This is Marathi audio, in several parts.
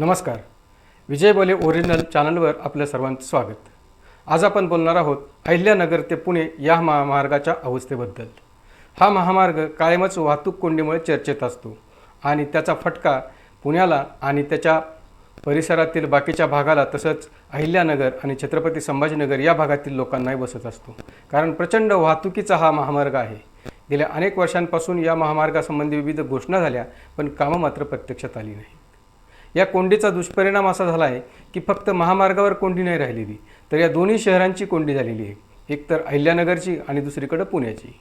नमस्कार. विजय बोले ओरिजिनल चॅनलवर आपलं सर्वांचं स्वागत. आज आपण बोलणार आहोत अहिल्यानगर ते पुणे या महामार्गाच्या अवस्थेबद्दल. हा महामार्ग कायमच वाहतूक कोंडीमुळे चर्चेत असतो आणि त्याचा फटका पुण्याला आणि त्याच्या परिसरातील बाकीच्या भागाला तसंच अहिल्यानगर आणि छत्रपती संभाजीनगर या भागातील लोकांनाही बसत असतो. कारण प्रचंड वाहतुकीचा हा महामार्ग आहे. गेल्या अनेक वर्षांपासून या महामार्गासंबंधी विविध घोषणा झाल्या पण कामं मात्र प्रत्यक्षात आली नाही या कोंडीचा दुष्परिणाम असा झाला आहे की फक्त महामार्गावर कोंडी नाही राहिलेली तर या दोन्ही शहरांची कोंडी झालेली आहे. एक तर अहिल्यानगरची आणि दुसरीकडं पुण्याची.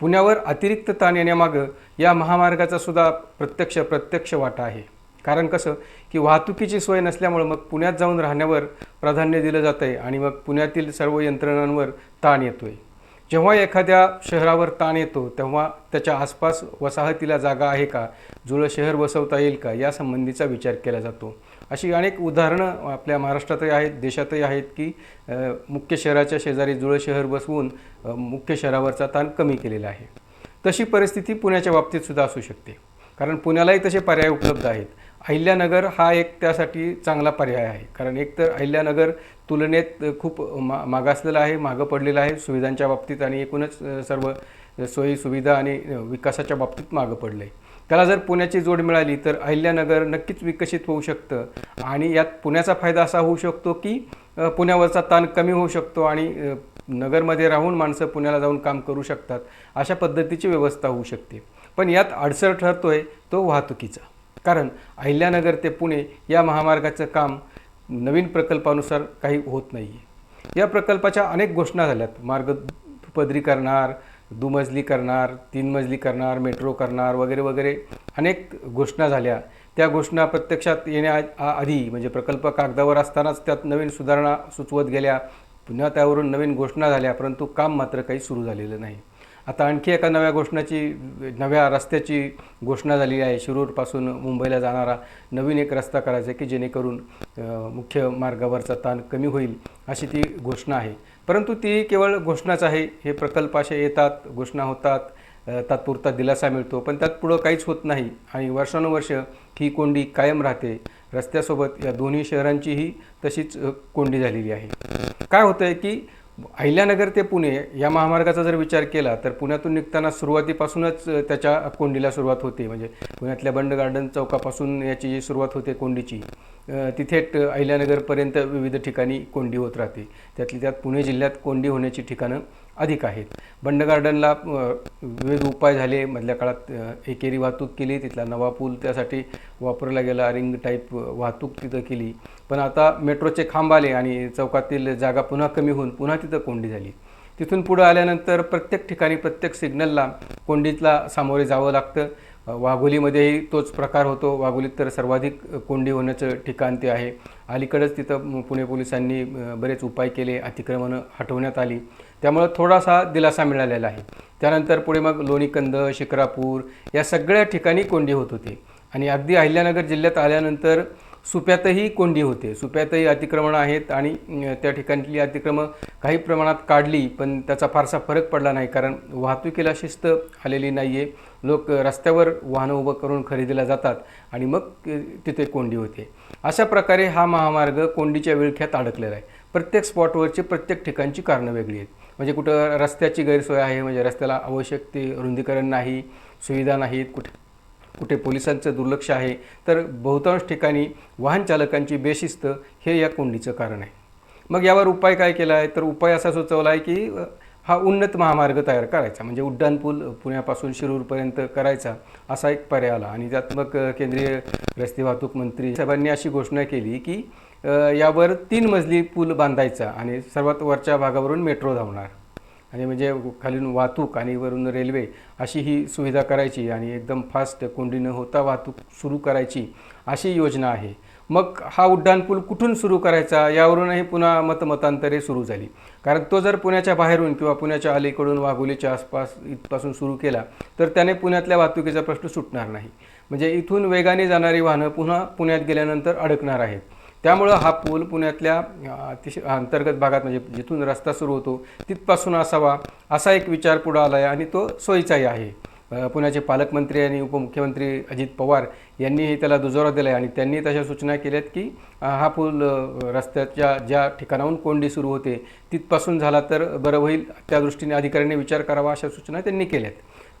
पुण्यावर अतिरिक्त ताण येण्यामागं या महामार्गाचा सुद्धा प्रत्यक्ष प्रत्यक्ष वाटा आहे. कारण कसं की वाहतुकीची सोय नसल्यामुळं मग पुण्यात जाऊन राहण्यावर प्राधान्य दिलं जातं आहे आणि मग पुण्यातील सर्व यंत्रणांवर ताण येतो आहे जेव्हा एखाद्या शहरावर ताण येतो तेव्हा त्याच्या आसपास वसाहतीला जागा आहे का? जुळं शहर बसवता येईल का? यासंबंधीचा विचार केला जातो. अशी अनेक उदाहरणं आपल्या महाराष्ट्रातही आहेत देशातही आहेत की मुख्य शहराच्या शेजारी जुळं शहर बसवून मुख्य शहरावरचा ताण कमी केलेला आहे. तशी परिस्थिती पुण्याच्या बाबतीत सुद्धा असू शकते. कारण पुण्यालाही तसे पर्याय उपलब्ध आहेत. अहिल्यानगर हा एक त्यासाठी चांगला पर्याय आहे. कारण एक तर अहिल्यानगर तुलनेत खूप मा मागासलेलं आहे मागं पडलेलं आहे सुविधांच्या बाबतीत आणि एकूणच सर्व सोयी सुविधा आणि विकासाच्या बाबतीत मागं पडलं आहे त्याला जर पुण्याची जोड मिळाली तर अहिल्यानगर नक्कीच विकसित होऊ शकतं आणि यात पुण्याचा फायदा असा होऊ शकतो की पुण्यावरचा ताण कमी होऊ शकतो आणि नगरमध्ये राहून माणसं पुण्याला जाऊन काम करू शकतात अशा पद्धतीची व्यवस्था होऊ शकते. पण यात अडसर ठरतो आहे तो वाहतुकीचा. कारण अहिल्यानगर ते पुणे या महामार्गाचं काम नवीन प्रकल्पानुसार काही होत नाही आहे या प्रकल्पाच्या अनेक घोषणा झाल्यात. मार्ग पदरी करणार दुमजली करणार तीन मजली करणार मेट्रो करणार वगैरे वगैरे अनेक घोषणा झाल्या. त्या घोषणा प्रत्यक्षात येण्या आ- आधी म्हणजे प्रकल्प कागदावर असतानाच त्यात नवीन सुधारणा सुचवत गेल्या. पुन्हा त्यावरून नवीन घोषणा झाल्या परंतु काम मात्र काही सुरू झालेलं नाही. आता आणखी एका नव्या घोषणाची नव्या रस्त्याची घोषणा झाली आहे. शिरूरपासून मुंबईला जाणारा नवीन एक रस्ता करायचा आहे की जेणेकरून मुख्य मार्गावरचा ताण कमी होईल अशी ती घोषणा आहे. परंतु ती केवळ घोषणाच आहे. हे प्रकल्प असे येतात घोषणा होतात तात्पुरता दिलासा मिळतो पण त्यात पुढं काहीच होत नाही आणि वर्षानुवर्ष ही कोंडी कायम राहते. रस्त्यासोबत या दोन्ही शहरांचीही तशीच कोंडी झालेली आहे. काय होतं आहे की अहिल्यानगर ते पुणे या महामार्गाचा जर विचार केला तर पुण्यातून निघताना सुरुवातीपासूनच त्याच्या कोंडीला सुरुवात होते. म्हणजे पुण्यातल्या बंड गार्डन चौकापासून याची जी सुरुवात होते कोंडीची तिथे अहिल्यानगरपर्यंत विविध ठिकाणी कोंडी होत राहते. त्यातली त्यात पुणे जिल्ह्यात कोंडी होण्याची ठिकाणं अधिक आहेत. बंड गार्डनला विविध उपाय झाले. मधल्या काळात एकेरी वाहतूक केली. तिथला नवा पूल त्यासाठी वापरला गेला. रिंग टाईप वाहतूक तिथं केली. पण आता मेट्रोचे खांब आले आणि चौकातील जागा पुन्हा कमी होऊन पुन्हा तिथं कोंडी झाली. तिथून पुढं आल्यानंतर प्रत्येक ठिकाणी प्रत्येक सिग्नलला कोंडीतला सामोरे जावं लागतं. वाघोलीमध्येही तोच प्रकार होतो. वाघोलीत तर सर्वाधिक कोंडी होण्याचं ठिकाण ते आहे. अलीकडंच तिथं पुणे पोलिसांनी बरेच उपाय केले अतिक्रमणं हटवण्यात आली. त्यामुळं थोडासा दिलासा मिळालेला आहे. त्यानंतर पुढे मग लोणीकंद शिक्रापूर या सगळ्या ठिकाणी कोंडी होत होती. आणि अगदी अहिल्यानगर जिल्ह्यात आल्यानंतर सुप्यातही कोंडी होते. सुप्यातही अतिक्रमणं आहेत आणि त्या ठिकाणली अतिक्रमं काही प्रमाणात काढली पण त्याचा फारसा फरक पडला नाही. कारण वाहतुकीला शिस्त आलेली नाही आहे लोक रस्त्यावर वाहनं उभं करून खरेदीला जातात आणि मग तिथे कोंडी होते. अशा प्रकारे हा महामार्ग कोंडीच्या विळख्यात अडकलेला आहे. प्रत्येक स्पॉटवरची प्रत्येक ठिकाणची कारणं वेगळी आहेत. म्हणजे कुठं रस्त्याची गैरसोय आहे म्हणजे रस्त्याला आवश्यक ते रुंदीकरण नाही सुविधा नाहीत कुठे कुठे पोलिसांचं दुर्लक्ष आहे तर बहुतांश ठिकाणी वाहन चालकांची बेशिस्त हे या कोंडीचं कारण आहे. मग यावर उपाय काय केला आहे? तर उपाय असा सुचवला आहे की हा उन्नत महामार्ग तयार करायचा म्हणजे उड्डाणपूल पुण्यापासून शिरूरपर्यंत करायचा असा एक पर्याय आला. आणि त्यात मग केंद्रीय रस्ते वाहतूक मंत्री साहेबांनी अशी घोषणा केली की यावर तीन मजली पूल बांधायचा आणि सर्वात वरच्या भागावरून मेट्रो धावणार. आणि म्हणजे खालून वाहतूक आणि वरून रेल्वे अशी ही सुविधा करायची आणि एकदम फास्ट कोंडी न होता वाहतूक सुरू करायची अशी योजना आहे. मग हा उड्डाणपूल कुठून सुरू करायचा? यावरूनही पुन्हा मतमतांतरे सुरू झाली. कारण तो जर पुण्याच्या बाहेरून किंवा पुण्याच्या अलीकडून वाघोलीच्या आसपास इथपासून सुरू केला तर त्याने पुण्यातल्या वाहतुकीचा प्रश्न सुटणार नाही. म्हणजे इथून वेगाने जाणारी वाहनं पुन्हा पुण्यात गेल्यानंतर अडकणार आहेत. त्यामुळं हा पूल पुण्यातल्या अतिशय अंतर्गत भागात म्हणजे जिथून रस्ता सुरू होतो तिथपासून असावा असा एक विचार पुढं आला आहे आणि तो सोयीचाही आहे. पुण्याचे पालकमंत्री आणि उपमुख्यमंत्री अजित पवार यांनीही त्याला दुजोरा दिला आहे आणि त्यांनी तशा सूचना केल्यात की हा पूल रस्त्याच्या ज्या ठिकाणाहून कोंडी सुरू होते तिथपासून झाला तर बरं होईल त्या दृष्टीने अधिकाऱ्यांनी विचार करावा अशा सूचना त्यांनी केल्यात.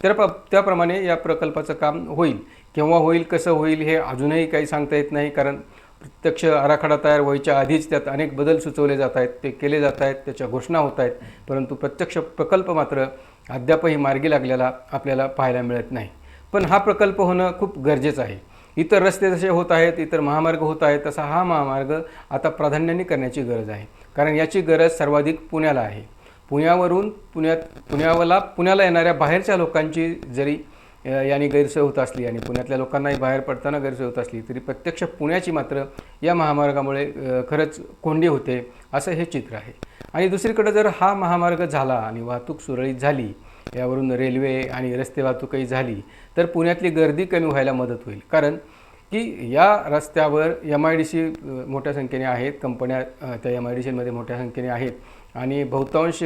तर प त्याप्रमाणे या प्रकल्पाचं काम होईल. केव्हा होईल कसं होईल हे अजूनही काही सांगता येत नाही कारण प्रत्यक्ष आराखडा तयार व्हायच्या आधीच त्यात अनेक बदल सुचवले जात आहेत ते केले जात आहेत त्याच्या घोषणा होत आहेत परंतु प्रत्यक्ष प्रकल्प मात्र अद्यापही मार्गी लागलेला आपल्याला पाहायला मिळत नाही. पण हा प्रकल्प होणं खूप गरजेचं आहे. इतर रस्ते जसे होत आहेत इतर महामार्ग होत आहेत तसा हा महामार्ग आता प्राधान्याने करण्याची गरज आहे. कारण याची गरज सर्वाधिक पुण्याला आहे. पुण्यावरून पुण्यात पुण्याला पुण्याला येणाऱ्या बाहेरच्या लोकांची जरी याने गैरसोय होत असली आणि पुण्यातल्या लोकांनाही बाहेर पडताना गैरसोय होत असली तरी प्रत्यक्ष पुण्याची मात्र या महामार्गामुळे खरंच कोंडी होते असं हे चित्र आहे. आणि दुसरीकडे जर हा महामार्ग झाला आणि वाहतूक सुरळीत झाली यावरून रेल्वे आणि रस्ते वाहतूकही झाली तर पुण्यातली गर्दी कमी व्हायला मदत होईल. कारण की या रस्त्यावर एम आय डी सी मोठ्या संख्येने आहेत कंपन्या त्या एम आय डी सीमध्ये मोठ्या संख्येने आहेत आणि बहुतांश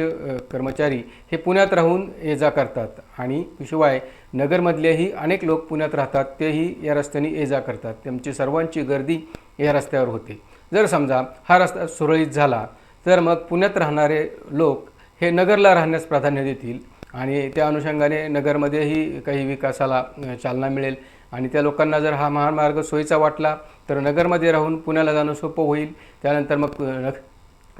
कर्मचारी हे पुण्यात राहून ये जा करतात. आणि शिवाय नगरमधलेही अनेक लोक पुण्यात राहतात तेही या रस्त्याने ये जा करतात. त्यांची सर्वांची गर्दी या रस्त्यावर होते. जर समजा हा रस्ता सुरळीत झाला तर मग पुण्यात राहणारे लोक हे नगरला राहण्यास प्राधान्य देतील आणि त्या अनुषंगाने नगरमध्येही काही विकासाला चालना मिळेल. आणि त्या लोकांना जर हा महामार्ग सोयीचा वाटला तर नगरमध्ये राहून पुण्याला जाणं सोपं होईल. त्यानंतर मग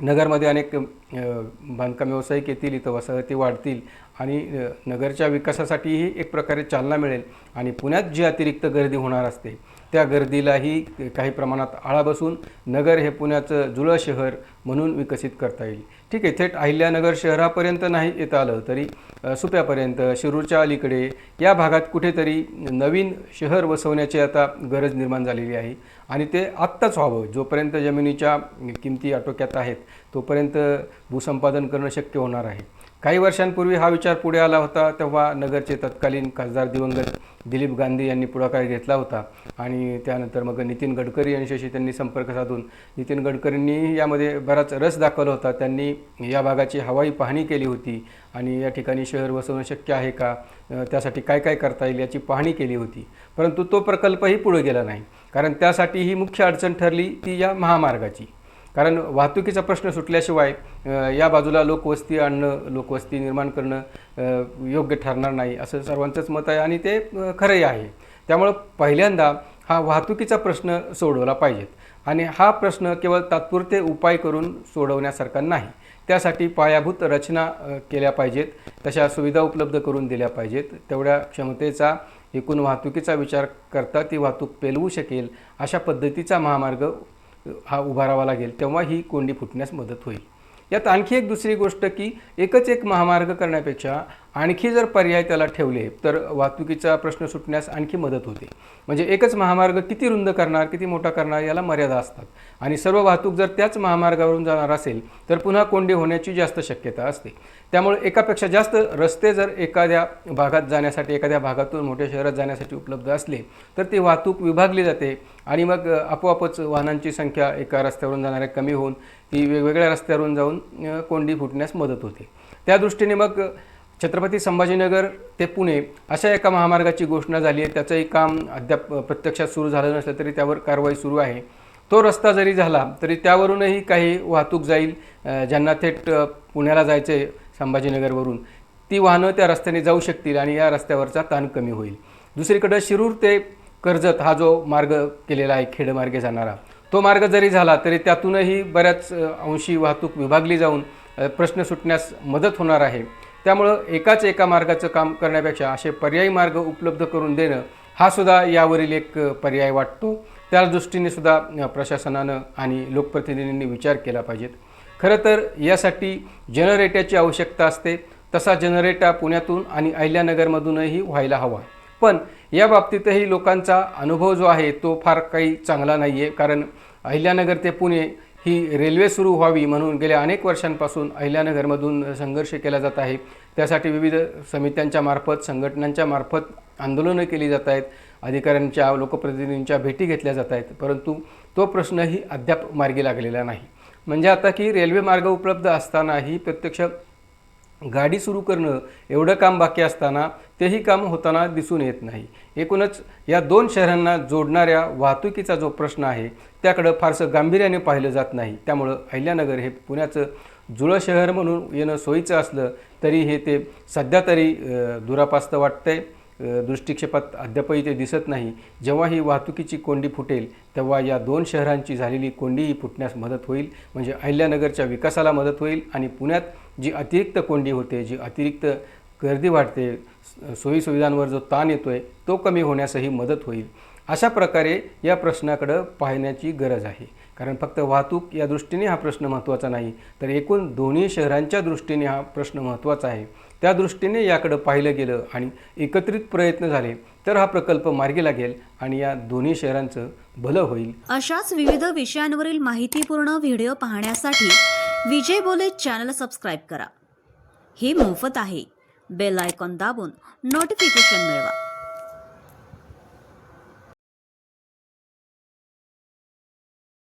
नगरमध्ये अनेक बांधकाम व्यावसायिक येतील इथं वसाहती वाढतील आणि नगरच्या विकासासाठीही एक प्रकारे चालना मिळेल आणि पुण्यात जी अतिरिक्त गर्दी होणार असते त्या गर्दीलाही काही प्रमाणात आळा बसून नगर हे पुण्याचं जुळं शहर म्हणून विकसित करता येईल. ठीक आहे थेट अहिल्यानगर शहरापर्यंत नाही येता आलं तरी सुप्यापर्यंत शिरूरच्या अलीकडे या भागात कुठेतरी नवीन शहर वसवण्याची आता गरज निर्माण झालेली आहे. आणि ते आत्ताच व्हावं जोपर्यंत जमिनीच्या किमती आटोक्यात आहेत तोपर्यंत भूसंपादन करणं शक्य होणार आहे. काही वर्षांपूर्वी हा विचार पुढे आला होता तेव्हा नगरचे तत्कालीन खासदार दिवंगत दिलीप गांधी यांनी पुढाकार घेतला होता. आणि त्यानंतर मग नितीन गडकरी यांच्याशी त्यांनी संपर्क साधून नितीन गडकरींनी यामध्ये बराच रस दाखवला होता. त्यांनी या भागाची हवाई पाहणी केली होती आणि या ठिकाणी शहर वसवणं शक्य आहे का त्यासाठी काय काय करता येईल याची पाहणी केली होती. परंतु तो प्रकल्पही पुढे गेला नाही. कारण त्यासाठी ही मुख्य अडचण ठरली ती या महामार्गाची. कारण वाहतुकीचा प्रश्न सुटल्याशिवाय या बाजूला लोकवस्ती आणणं लोकवस्ती निर्माण करणं योग्य ठरणार नाही असं सर्वांचंच मत आहे आणि ते खरंही आहे. त्यामुळं पहिल्यांदा हा वाहतुकीचा प्रश्न सोडवला पाहिजेत आणि हा प्रश्न केवळ तात्पुरते उपाय करून सोडवण्यासारखा नाही. त्यासाठी पायाभूत रचना केल्या पाहिजेत तशा सुविधा उपलब्ध करून दिल्या पाहिजेत. तेवढ्या क्षमतेचा एकूण वाहतुकीचा विचार करता ती वाहतूक पेलवू शकेल अशा पद्धतीचा महामार्ग हा उभारावा लागेल तेव्हा ही कोंडी फुटण्यास मदत होईल. यात आणखी एक दुसरी गोष्ट की एकच एक महामार्ग करण्यापेक्षा आणखी जर पर्याय त्याला ठेवले तर वाहतुकीचा प्रश्न सुटण्यास आणखी मदत होते. म्हणजे एकच महामार्ग किती रुंद करणार किती मोठा करणार याला मर्यादा असतात. आणि सर्व वाहतूक जर त्याच महामार्गावरून जाणार असेल तर पुन्हा कोंडी होण्याची जास्त शक्यता असते. त्यामुळे एकापेक्षा जास्त रस्ते जर एखाद्या भागात जाण्यासाठी एखाद्या भागातून मोठ्या शहरात जाण्यासाठी उपलब्ध असले तर ती वाहतूक विभागली जाते आणि मग आपोआपच वाहनांची संख्या एका रस्त्यावरून जाणाऱ्या कमी होऊन ती वेगवेगळ्या रस्त्यावरून जाऊन कोंडी फुटण्यास मदत होते. त्या दृष्टीने मग छत्रपती संभाजीनगर ते पुणे अशा एका महामार्गाची घोषणा झाली आहे. त्याचंही काम अद्याप प्रत्यक्षात सुरू झालं नसलं तरी त्यावर कारवाई सुरू आहे. तो रस्ता जरी झाला तरी त्यावरूनही काही वाहतूक जाईल. ज्यांना थेट पुण्याला जायचं आहे संभाजीनगरवरून ती वाहनं त्या रस्त्याने जाऊ शकतील आणि या रस्त्यावरचा ताण कमी होईल. दुसरीकडं शिरूर ते कर्जत हा जो मार्ग केलेला आहे खेडमार्गे जाणारा तो मार्ग जरी झाला तरी त्यातूनही बऱ्याच अंशी वाहतूक विभागली जाऊन प्रश्न सुटण्यास मदत होणार आहे. त्यामुळं एकाच एका मार्गाचं काम करण्यापेक्षा असे पर्यायी मार्ग उपलब्ध करून देणं हा सुद्धा यावरील एक पर्याय वाटतो. त्या दृष्टीने सुद्धा प्रशासनानं आणि लोकप्रतिनिधींनी विचार केला पाहिजेत. खरं तर यासाठी जनरेटरची आवश्यकता असते. तसा जनरेटर पुण्यातून आणि अहिल्यानगरमधूनही व्हायला हवा. पण या बाबतीतही लोकांचा अनुभव जो आहे तो फार काही चांगला नाही आहे कारण अहिल्यानगर ते पुणे ही रेल्वे सुरू व्हावी म्हणून गेल्या अनेक वर्षांपासून अहिल्यानगरमधून संघर्ष केला जात आहे. त्यासाठी विविध समित्यांच्या मार्फत संघटनांच्या मार्फत आंदोलनं केली जात आहेत. अधिकाऱ्यांच्या लोकप्रतिनिधींच्या भेटी घेतल्या जात आहेत. परंतु तो प्रश्नही अद्याप मार्गी लागलेला नाही. म्हणजे आता की रेल्वे मार्ग उपलब्ध असतानाही प्रत्यक्ष गाडी सुरू करणं एवढं काम बाकी असताना तेही काम होताना दिसून येत नाही. एकूणच या दोन शहरांना जोडणाऱ्या वाहतुकीचा जो प्रश्न आहे त्याकडं फारसं गांभीर्याने पाहिलं जात नाही. त्यामुळं अहिल्यानगर हे पुण्याचं जुळं शहर म्हणून येणं सोयीचं असलं तरी हे ते सध्या तरी दुरापास्त वाटतंय. दृष्टिक्षेपात अद्यापही ते दिसत नाही. जेव्हा ही वाहतुकीची कोंडी फुटेल तेव्हा या दोन शहरांची झालेली कोंडीही फुटण्यास मदत होईल. म्हणजे अहिल्यानगरच्या विकासाला मदत होईल आणि पुण्यात जी अतिरिक्त कोंडी होते जी अतिरिक्त गर्दी वाढते सोयीसुविधांवर जो ताण येतो आहे तो कमी होण्यासही मदत होईल. अशा प्रकारे या प्रश्नाकडं पाहण्याची गरज आहे. कारण फक्त वाहतूक या दृष्टीने हा प्रश्न महत्त्वाचा नाही तर एकूण दोन्ही शहरांच्या दृष्टीने हा प्रश्न महत्त्वाचा आहे. त्या दृष्टीने याकडं पाहिलं गेलं आणि एकत्रित प्रयत्न झाले तर हा प्रकल्प मार्गी लागेल आणि या दोन्ही शहरांचं भलं होईल. अशाच विविध विषयांवरील माहितीपूर्ण व्हिडिओ पाहण्यासाठी विजय बोले चॅनल सबस्क्राईब करा. हे मोफत आहे. बेल आयकॉन दाबून नोटिफिकेशन मिळवा.